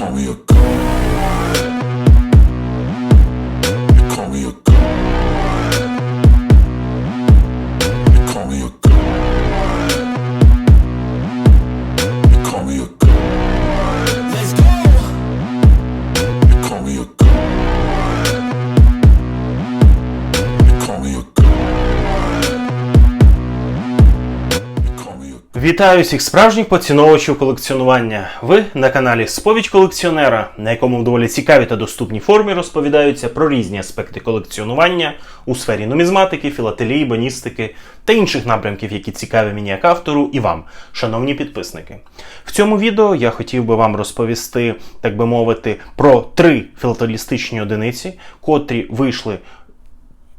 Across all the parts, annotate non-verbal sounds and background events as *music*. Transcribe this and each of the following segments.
call me a god. Вітаю всіх справжніх поціновувачів колекціонування. Ви на каналі Сповідь колекціонера, на якому в доволі цікавій та доступній формі розповідаються про різні аспекти колекціонування у сфері нумізматики, філателії, боністики та інших напрямків, які цікаві мені як автору і вам, шановні підписники. В цьому відео я хотів би вам розповісти, так би мовити, про три філателістичні одиниці, котрі вийшли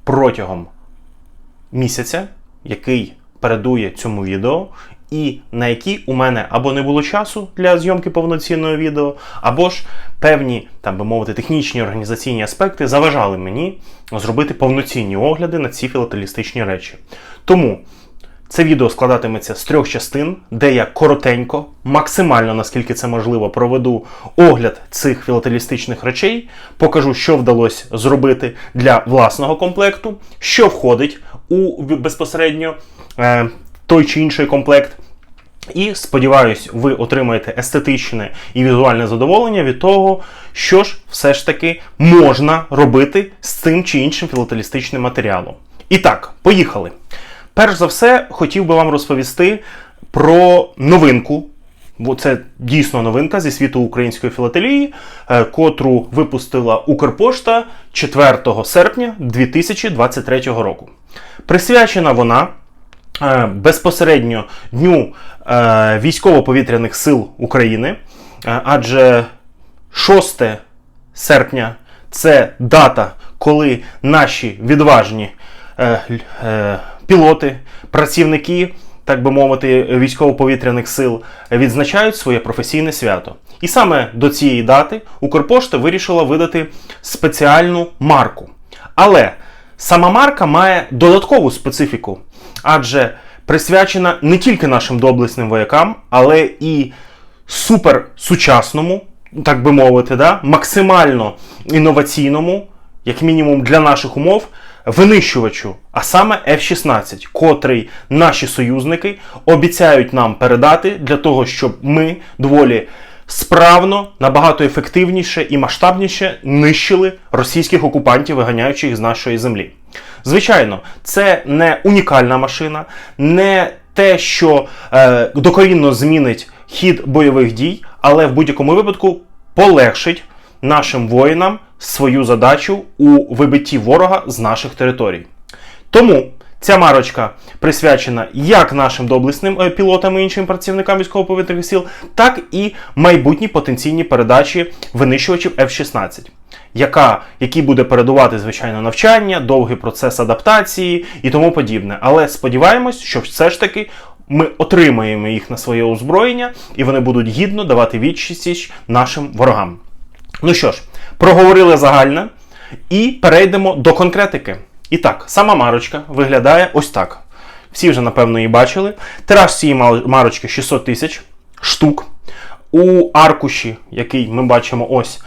протягом місяця, який передує цьому відео, і на які у мене або не було часу для зйомки повноцінного відео, або ж певні, так би мовити, технічні організаційні аспекти заважали мені зробити повноцінні огляди на ці філателістичні речі. Тому це відео складатиметься з трьох частин, де я коротенько, максимально наскільки це можливо, проведу огляд цих філателістичних речей, покажу, що вдалося зробити для власного комплекту, що входить у безпосередньо е, той чи інший комплект. І сподіваюсь, ви отримаєте естетичне і візуальне задоволення від того, що ж все ж таки можна робити з цим чи іншим філателістичним матеріалом. І так, поїхали. Перш за все, хотів би вам розповісти про новинку. Бо це дійсно новинка зі світу української філателії, е, котру випустила Укрпошта 4 серпня 2023 року. Присвячена вона безпосередньо Дню е, військово-повітряних сил України, е, адже 6 серпня це дата, коли наші відважні е, е, пілоти, працівники, так би мовити, військово-повітряних сил відзначають своє професійне свято. І саме до цієї дати Укрпошта вирішила видати спеціальну марку. Але сама марка має додаткову специфіку, адже присвячена не тільки нашим доблесним воякам, але і супер сучасному, так би мовити, да, максимально інноваційному, як мінімум для наших умов, винищувачу, а саме F-16, котрий наші союзники обіцяють нам передати для того, щоб ми доволі справно, набагато ефективніше і масштабніше нищили російських окупантів, виганяючи їх з нашої землі. Звичайно, це не унікальна машина, не те, що е, докорінно змінить хід бойових дій, але в будь-якому випадку полегшить нашим воїнам свою задачу у вибитті ворога з наших територій. Тому ця марочка присвячена як нашим доблесним е, пілотам і іншим працівникам військово-повітряних сил, так і майбутній потенційній передачі винищувачів F-16. Яка, який буде передувати, звичайно, навчання, довгий процес адаптації і тому подібне. Але сподіваємось, що все ж таки ми отримаємо їх на своє озброєння, і вони будуть гідно давати відсіч нашим ворогам. Ну що ж, проговорили загальне і перейдемо до конкретики. І так, сама марочка виглядає ось так. Всі вже, напевно, її бачили. Тираж цієї марочки 600 тисяч штук. У аркуші, який ми бачимо ось,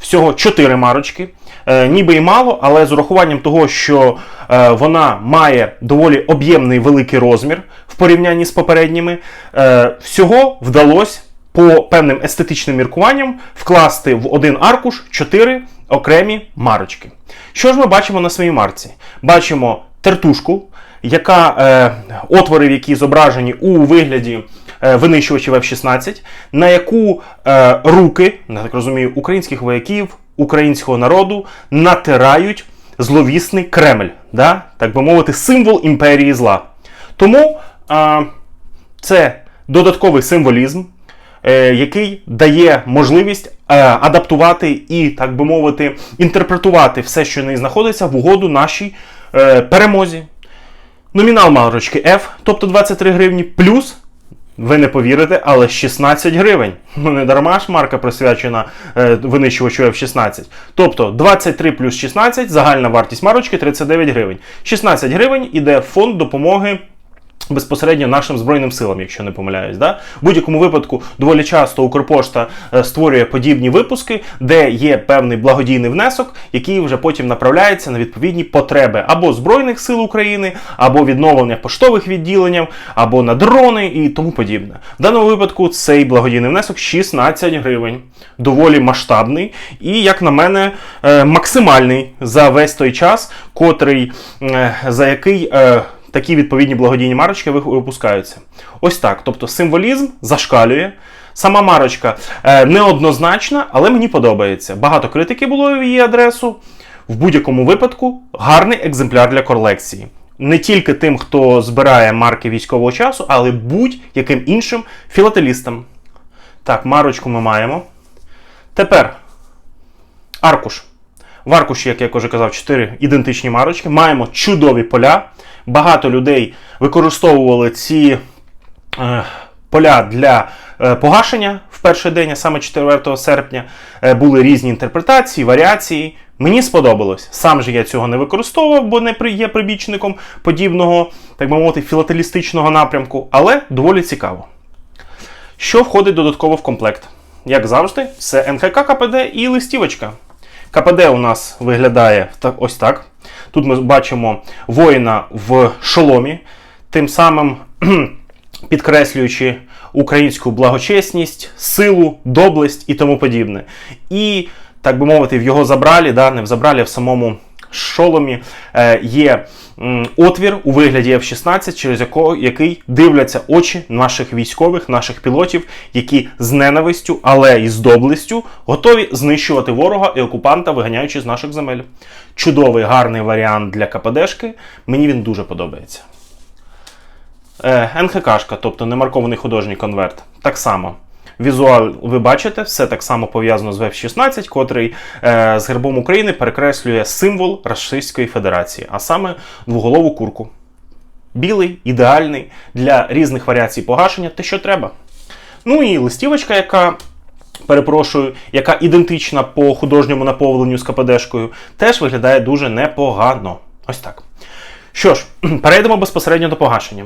всього 4 марочки. Е, ніби і мало, але з урахуванням того, що е, вона має доволі об'ємний великий розмір в порівнянні з попередніми, е, всього вдалося по певним естетичним міркуванням вкласти в один аркуш 4 окремі марочки. Що ж ми бачимо на своїй марці? Бачимо тертушку, яка е, отвори, в якій зображені у вигляді е, винищувачів F-16, на яку е, руки, я так розумію, українських вояків, українського народу натирають зловісний Кремль, да? так би мовити, символ імперії зла. Тому е, це додатковий символізм, е, який дає можливість е, адаптувати і, так би мовити, інтерпретувати все, що в неї знаходиться, в угоду нашій е, перемозі. Номінал марочки F, тобто 23 гривні, плюс, ви не повірите, але 16 гривень. Ну не дарма ж марка присвячена е, винищувачу F16. Тобто 23 плюс 16, загальна вартість марочки 39 гривень. 16 гривень іде в фонд допомоги Безпосередньо нашим збройним силам, якщо не помиляюсь, да в будь-якому випадку доволі часто Укрпошта е, створює подібні випуски, де є певний благодійний внесок, який вже потім направляється на відповідні потреби або збройних сил України, або відновлення поштових відділеннь, або на дрони і тому подібне. В даному випадку цей благодійний внесок 16 гривень, доволі масштабний і, як на мене, е, максимальний за весь той час, котрий е, за який. Такі відповідні благодійні марочки ви- випускаються. Ось так. Тобто символізм зашкалює. Сама марочка е, неоднозначна, але мені подобається. Багато критики було в її адресу. В будь-якому випадку гарний екземпляр для колекції. Не тільки тим, хто збирає марки військового часу, але будь-яким іншим філателістам. Так, марочку ми маємо. Тепер аркуш. В аркуші, як я вже казав, 4 ідентичні марочки. Маємо чудові поля. Багато людей використовували ці е, поля для е, погашення в перший день, а саме 4 серпня. Е, були різні інтерпретації, варіації. Мені сподобалось. Сам же я цього не використовував, бо не є прибічником подібного, так би мовити, філателістичного напрямку, але доволі цікаво. Що входить додатково в комплект? Як завжди, це НХК КПД і листівочка. КПД у нас виглядає ось так. Тут ми бачимо воїна в шоломі, тим самим підкреслюючи українську благочесність, силу, доблесть і тому подібне. І, так би мовити, в його забралі, да, не в забралі, а в самому шоломі е, є отвір у вигляді F-16, через якого, який дивляться очі наших військових, наших пілотів, які з ненавистю, але і з доблестю готові знищувати ворога і окупанта, виганяючи з наших земель. Чудовий гарний варіант для КПДшки. Мені він дуже подобається. Е, НХКшка, тобто немаркований художній конверт. Так само. Візуал ви бачите, все так само пов'язано з F-16, котрий е, з гербом України перекреслює символ Російської Федерації, а саме двоголову курку. Білий, ідеальний для різних варіацій погашення, те, що треба. Ну і листівочка, яка, перепрошую, яка ідентична по художньому наповненню з КПДшкою, теж виглядає дуже непогано. Ось так. Що ж, *clears throat* перейдемо безпосередньо до погашення.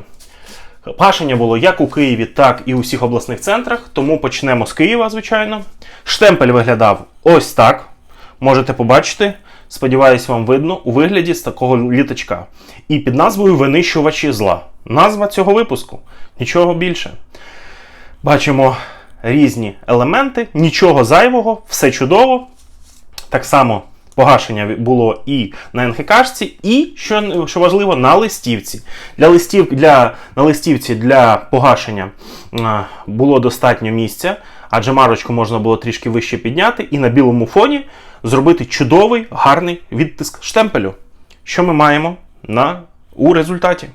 Погашення було як у Києві, так і у всіх обласних центрах, тому почнемо з Києва, звичайно. Штемпель виглядав ось так. Можете побачити. Сподіваюсь, вам видно у вигляді з такого літачка. І під назвою Винищувачі зла. Назва цього випуску. Нічого більше. Бачимо різні елементи, нічого зайвого, все чудово. Так само погашення було і на НХКшці, і, що, що важливо, на листівці. Для листів, для, на листівці для погашення було достатньо місця, адже марочку можна було трішки вище підняти, і на білому фоні зробити чудовий, гарний відтиск штемпелю. Що ми маємо на, у результаті?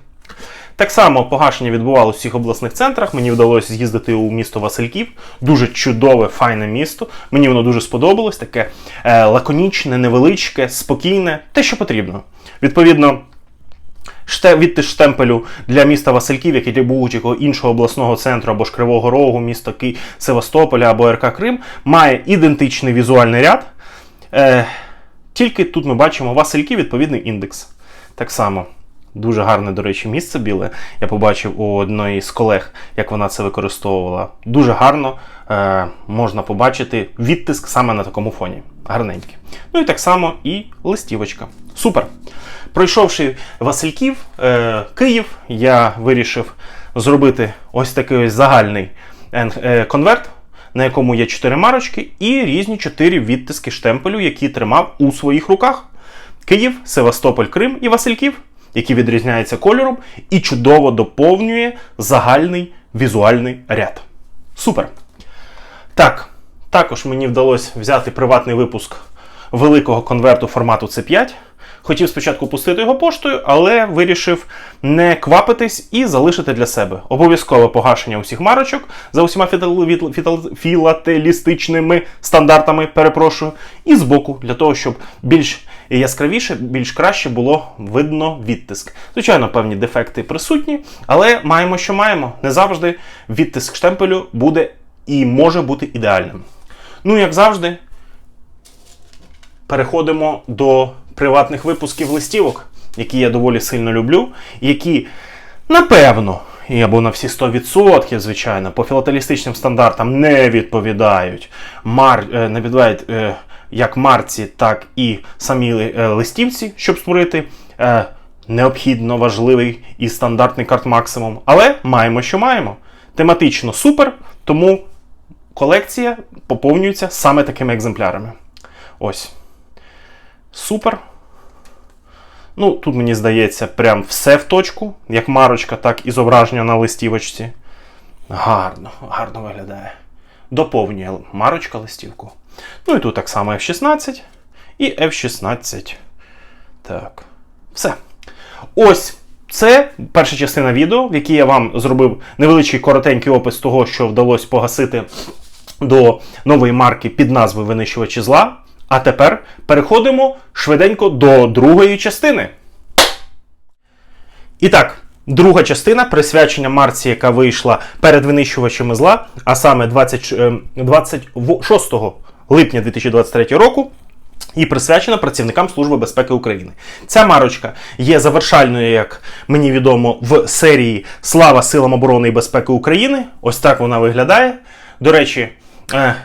Так само погашення відбувалося у всіх обласних центрах. Мені вдалося з'їздити у місто Васильків. Дуже чудове, файне місто. Мені воно дуже сподобалось. Таке е, лаконічне, невеличке, спокійне, те, що потрібно. Відповідно. Ште, штемпелю для міста Васильків, як і для будь-якого іншого обласного центру або ж Кривого Рогу, міста Ки... Севастополя або РК Крим, має ідентичний візуальний ряд. Е, тільки тут ми бачимо Васильків відповідний індекс. Так само. Дуже гарне, до речі, місце біле. Я побачив у одної з колег, як вона це використовувала. Дуже гарно е, можна побачити відтиск саме на такому фоні. Гарненький. Ну і так само і листівочка. Супер! Пройшовши Васильків, е, Київ, я вирішив зробити ось такий ось загальний е, конверт, на якому є 4 марочки і різні 4 відтиски штемпелю, які тримав у своїх руках. Київ, Севастополь, Крим і Васильків, які відрізняються кольором і чудово доповнює загальний візуальний ряд. Супер! Так, також мені вдалося взяти приватний випуск великого конверту формату C5. Хотів спочатку пустити його поштою, але вирішив не квапитись і залишити для себе обов'язкове погашення усіх марочок за усіма філателістичними стандартами, перепрошую, і збоку, для того, щоб більш яскравіше, більш краще було видно відтиск. Звичайно, певні дефекти присутні, але маємо, що маємо. Не завжди відтиск штемпелю буде і може бути ідеальним. Ну, як завжди, переходимо до приватних випусків листівок, які я доволі сильно люблю, які напевно, і або на всі 100%, звичайно, по філателістичним стандартам не відповідають, мар, е, не відповідають е, як марці, так і самі е, листівці, щоб створити необхідно важливий і стандартний карт максимум. Але маємо, що маємо. Тематично супер, тому колекція поповнюється саме такими екземплярами. Ось. Супер. Ну, тут мені здається, прям все в точку, як марочка, так і зображення на листівочці. Гарно, гарно виглядає. Доповнює марочка листівку. Ну і тут так само F16 і F16. Так. Все. Ось це перша частина відео, в якій я вам зробив невеличкий коротенький опис того, що вдалося погасити до нової марки під назвою Винищувачі зла. А тепер переходимо швиденько до другої частини. І так, друга частина присвячення марці, яка вийшла перед винищувачами зла, а саме 20, е, 26 липня 2023 року. І присвячена працівникам Служби безпеки України. Ця марочка є завершальною, як мені відомо, в серії Слава силам оборони і безпеки України. Ось так вона виглядає. До речі, е,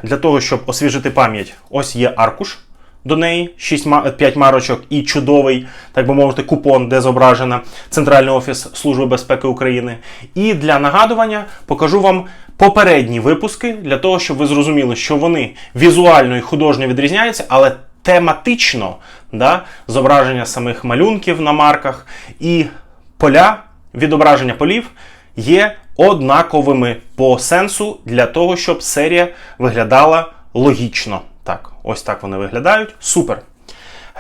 для того, щоб освіжити пам'ять, ось є аркуш до неї, 6, 5 марочок і чудовий, так би мовити, купон, де зображена Центральний офіс Служби безпеки України. І для нагадування покажу вам попередні випуски для того, щоб ви зрозуміли, що вони візуально і художньо відрізняються, але тематично да, зображення самих малюнків на марках і поля, відображення полів є однаковими по сенсу для того, щоб серія виглядала логічно. Так, ось так вони виглядають. Супер.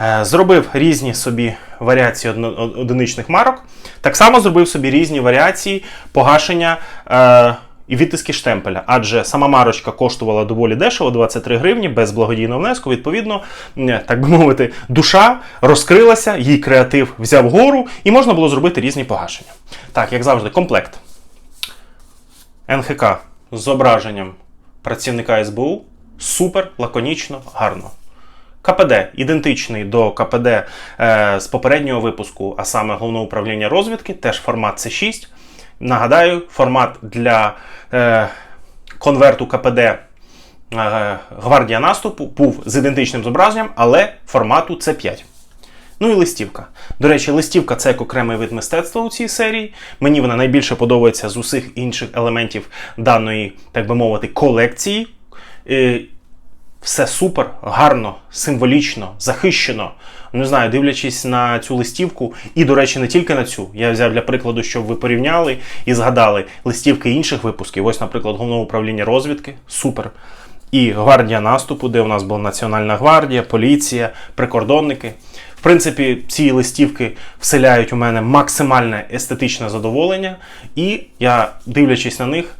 Е, Зробив різні собі варіації одиничних марок. Так само зробив собі різні варіації погашення е, і відтиски штемпеля. Адже сама марочка коштувала доволі дешево, 23 гривні, без благодійного внеску. Відповідно, е, так би мовити, душа розкрилася, її креатив взяв гору, і можна було зробити різні погашення. Так, як завжди, комплект. НХК з зображенням працівника СБУ. Супер, лаконічно, гарно. КПД ідентичний до КПД е, з попереднього випуску, а саме головного управління розвідки, теж формат C6. Нагадаю, формат для е, конверту КПД е, Гвардія наступу був з ідентичним зображенням, але формату C5. Ну і листівка. До речі, листівка це як окремий вид мистецтва у цій серії. Мені вона найбільше подобається з усіх інших елементів даної, так би мовити, колекції. Е, Все супер, гарно, символічно, захищено. Не знаю, дивлячись на цю листівку, і, до речі, не тільки на цю. Я взяв для прикладу, щоб ви порівняли і згадали листівки інших випусків. Ось, наприклад, головного управління розвідки. Супер. І гвардія наступу, де у нас була Національна гвардія, поліція, прикордонники. В принципі, ці листівки вселяють у мене максимальне естетичне задоволення, і я, дивлячись на них,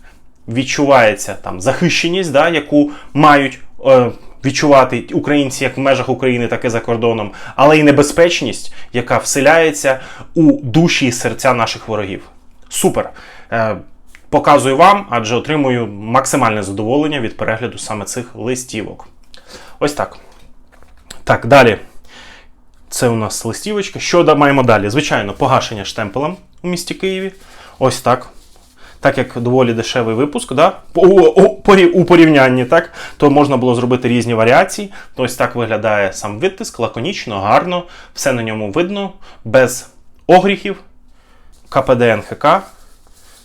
відчувається там захищеність, да, яку мають е, відчувати українці як в межах України, так і за кордоном, але й небезпечність, яка вселяється у душі і серця наших ворогів. Супер! Е, показую вам, адже отримую максимальне задоволення від перегляду саме цих листівок. Ось так. Так, далі. Це у нас листівочка. Що маємо далі? Звичайно, погашення штемпелем у місті Києві. Ось так. Так як доволі дешевий випуск, да? у, порівнянні, так, то можна було зробити різні варіації. Ось так виглядає сам відтиск, лаконічно, гарно, все на ньому видно, без огріхів. КПД НХК.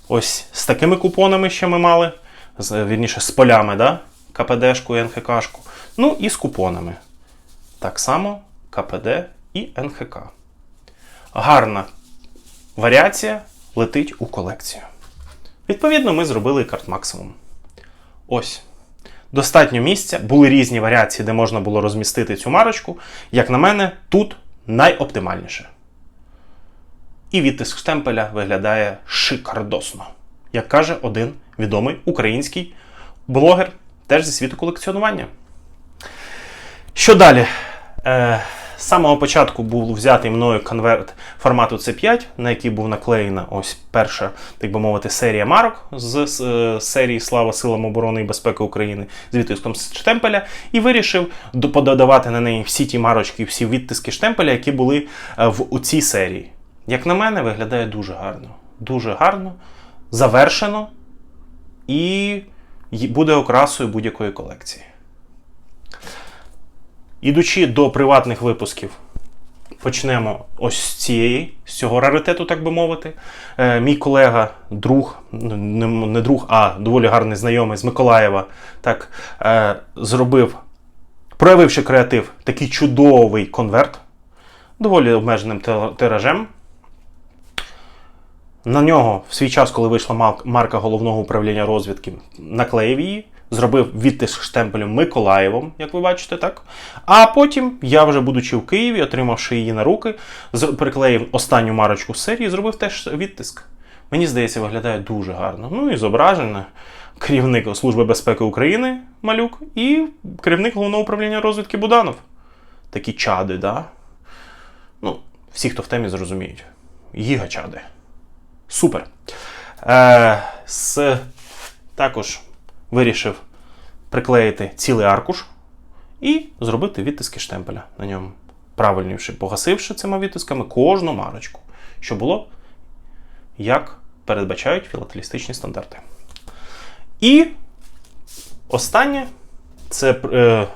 Ось з такими купонами ще ми мали. З, вірніше, з полями, да? КПДшку і НХКшку. Ну і з купонами. Так само КПД і НХК. Гарна варіація летить у колекцію. Відповідно, ми зробили карт максимум. Ось. Достатньо місця, були різні варіації, де можна було розмістити цю марочку. Як на мене, тут найоптимальніше. І відтиск штемпеля виглядає шикардосно, як каже один відомий український блогер, теж зі світу колекціонування. Що далі? Е, з самого початку був взятий мною конверт формату C5, на який був наклеєна ось перша, так би мовити, серія марок з, з, е, серії Слава силам оборони і безпеки України з відтиском штемпеля, і вирішив до- пододавати на неї всі ті марочки, всі відтиски штемпеля, які були е, в у цій серії. Як на мене, виглядає дуже гарно. дуже гарно, завершено і буде окрасою будь-якої колекції. Ідучи до приватних випусків, почнемо ось з цієї, з цього раритету, так би мовити. Е, мій колега, друг, не, не друг, а доволі гарний знайомий з Миколаєва, так е, зробив, проявивши креатив, такий чудовий конверт, доволі обмеженим тиражем. На нього в свій час, коли вийшла марка головного управління розвідки, наклеїв її, зробив відтиск штемпелем Миколаєвом, як ви бачите, так. А потім я, вже будучи в Києві, отримавши її на руки, приклеїв останню марочку з серії, зробив теж відтиск. Мені здається, виглядає дуже гарно. Ну і зображено керівник Служби безпеки України Малюк і керівник головного управління розвідки Буданов. Такі чади, да? Ну, всі, хто в темі, зрозуміють. Гігачади. Супер. Е, с, також вирішив приклеїти цілий аркуш і зробити відтиски штемпеля на ньому. Правильніше погасивши цими відтисками кожну марочку, що було, як передбачають філателістичні стандарти. І останнє це е,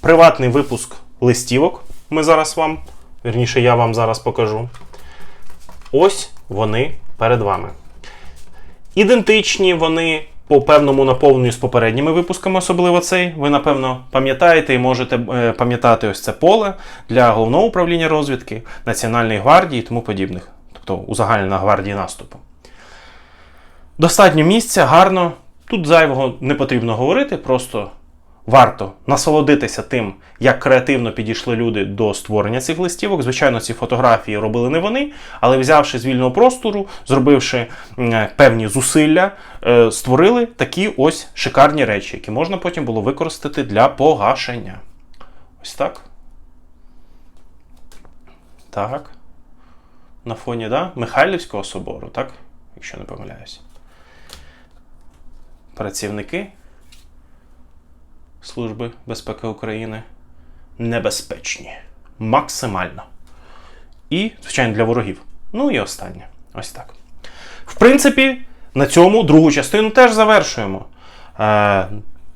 приватний випуск листівок. Ми зараз вам, вірніше, я вам зараз покажу. Ось вони перед вами. Ідентичні вони по певному наповненню з попередніми випусками, особливо цей. Ви, напевно, пам'ятаєте і можете е, пам'ятати ось це поле для головного управління розвідки, Національної гвардії і тому подібних. Тобто узагальнена гвардії наступу. Достатньо місця, гарно. Тут зайвого не потрібно говорити, просто варто насолодитися тим, як креативно підійшли люди до створення цих листівок. Звичайно, ці фотографії робили не вони, але взявши з вільного простору, зробивши певні зусилля, е, створили такі ось шикарні речі, які можна потім було використати для погашення. Ось так. Так. На фоні да? Михайлівського собору, так? Якщо не помиляюсь. Працівники Служби безпеки України небезпечні. Максимально. І, звичайно, для ворогів. Ну і останнє. Ось так. В принципі, на цьому другу частину теж завершуємо. Е,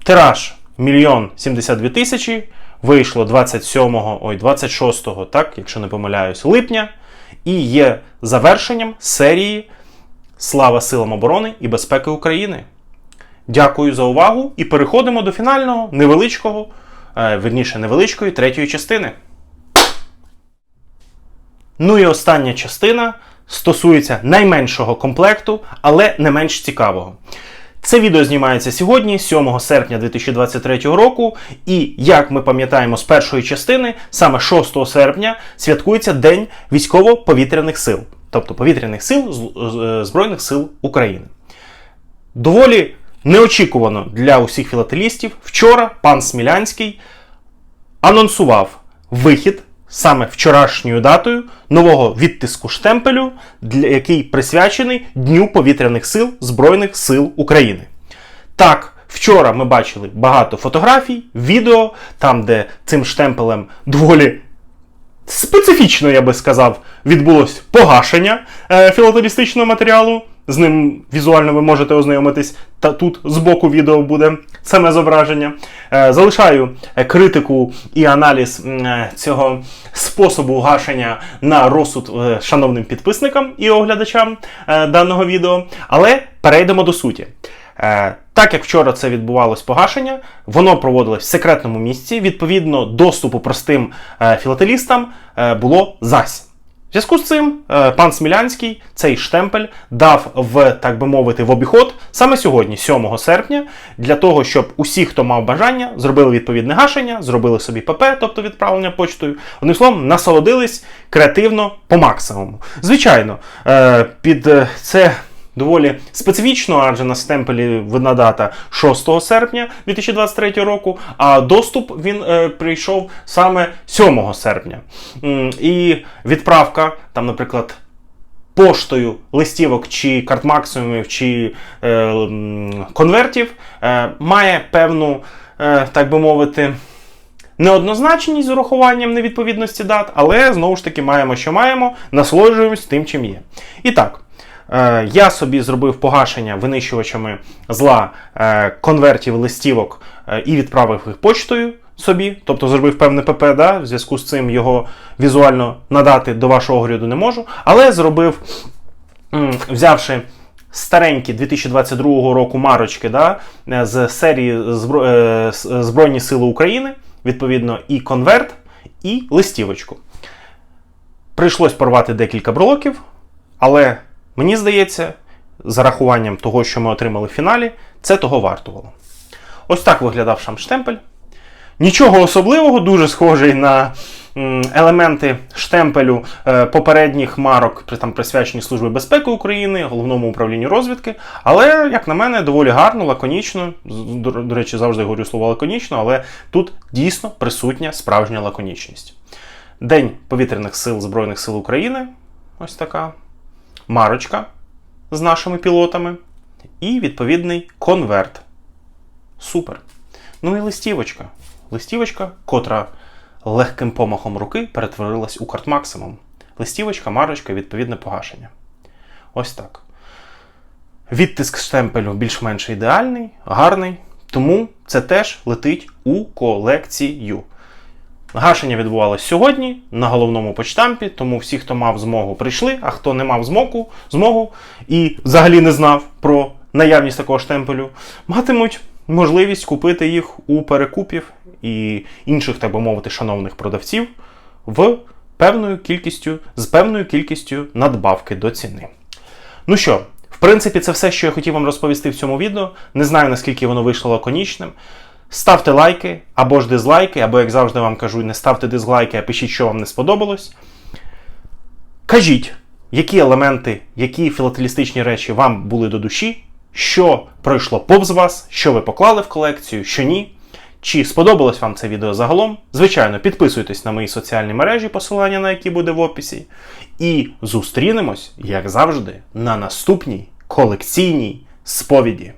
тираж 1 72 тисячі. Вийшло 27, ой, 26, так, якщо не помиляюсь, липня. І є завершенням серії Слава силам оборони і безпеки України. Дякую за увагу і переходимо до фінального невеличкого, е, верніше невеличкої третьої частини. Ну і остання частина стосується найменшого комплекту, але не менш цікавого. Це відео знімається сьогодні, 7 серпня 2023 року, і як ми пам'ятаємо з першої частини, саме 6 серпня святкується День військово-повітряних сил, тобто повітряних сил з- Збройних сил України. Доволі неочікувано для усіх філателістів. Вчора пан Смілянський анонсував вихід саме вчорашньою датою нового відтиску штемпелю, для який присвячений Дню повітряних сил Збройних сил України. Так, вчора ми бачили багато фотографій, відео, там, де цим штемпелем доволі специфічно, я би сказав, відбулось погашення е, філателістичного матеріалу. З ним візуально ви можете ознайомитись, та тут збоку відео буде саме зображення. Е, залишаю е, критику і аналіз е, цього способу гашення на розсуд шановним підписникам і оглядачам даного відео. Але перейдемо до суті. Так як вчора це відбувалось погашення, воно проводилось в секретному місці. Відповідно, доступу простим філателістам було зась. В зв'язку з цим е, пан Смілянський цей штемпель дав в, так би мовити, в обіход саме сьогодні, 7 серпня, для того, щоб усі, хто мав бажання, зробили відповідне гашення, зробили собі ПП, тобто відправлення почтою. Одним словом, насолодились креативно по максимуму. Звичайно, е, під е, це доволі специфічно, адже на стемпелі видна дата 6 серпня 2023 року, а доступ він е, прийшов саме 7 серпня. І відправка, там, наприклад, поштою листівок чи картмаксимумів чи е, конвертів е, має певну, е, так би мовити, неоднозначність з урахуванням невідповідності дат, але знову ж таки маємо, що маємо, насолоджуємось тим, чим є. І так. Е, я собі зробив погашення винищувачами зла е, конвертів листівок е, і відправив їх почтою собі, тобто зробив певне ПП, да, в зв'язку з цим його візуально надати до вашого огляду не можу. Але зробив, взявши старенькі 2022 року марочки да, з серії Збро- Збройні Сили України, відповідно, і конверт, і листівочку. Прийшлось порвати декілька брелоків, але мені здається, за рахуванням того, що ми отримали в фіналі, це того вартувало. Ось так виглядав шамштемпель. Нічого особливого, дуже схожий на елементи штемпелю е, попередніх марок, там, присвячені Службі безпеки України, головному управлінню розвідки. Але, як на мене, доволі гарно, лаконічно. До речі, завжди говорю слово лаконічно, але тут дійсно присутня справжня лаконічність. День повітряних сил Збройних сил України. Ось така марочка з нашими пілотами. І відповідний конверт. Супер. Ну і листівочка. Листівочка, котра легким помахом руки перетворилась у карт максимум. Листівочка, марочка, відповідне погашення. Ось так. Відтиск штемпелю більш-менш ідеальний, гарний, тому це теж летить у колекцію. Гашення відбувалось сьогодні на головному почтампі, тому всі, хто мав змогу, прийшли, а хто не мав змогу, змогу і взагалі не знав про наявність такого штемпелю, матимуть можливість купити їх у перекупів і інших, так би мовити, шановних продавців в певною кількістю, з певною кількістю надбавки до ціни. Ну що, в принципі, це все, що я хотів вам розповісти в цьому відео. Не знаю, наскільки воно вийшло лаконічним. Ставте лайки або ж дизлайки, або, як завжди вам кажу, не ставте дизлайки, а пишіть, що вам не сподобалось. Кажіть, які елементи, які філателістичні речі вам були до душі, що пройшло повз вас, що ви поклали в колекцію, що ні. Чи сподобалось вам це відео загалом? Звичайно, підписуйтесь на мої соціальні мережі, посилання на які буде в описі. І зустрінемось, як завжди, на наступній колекційній сповіді.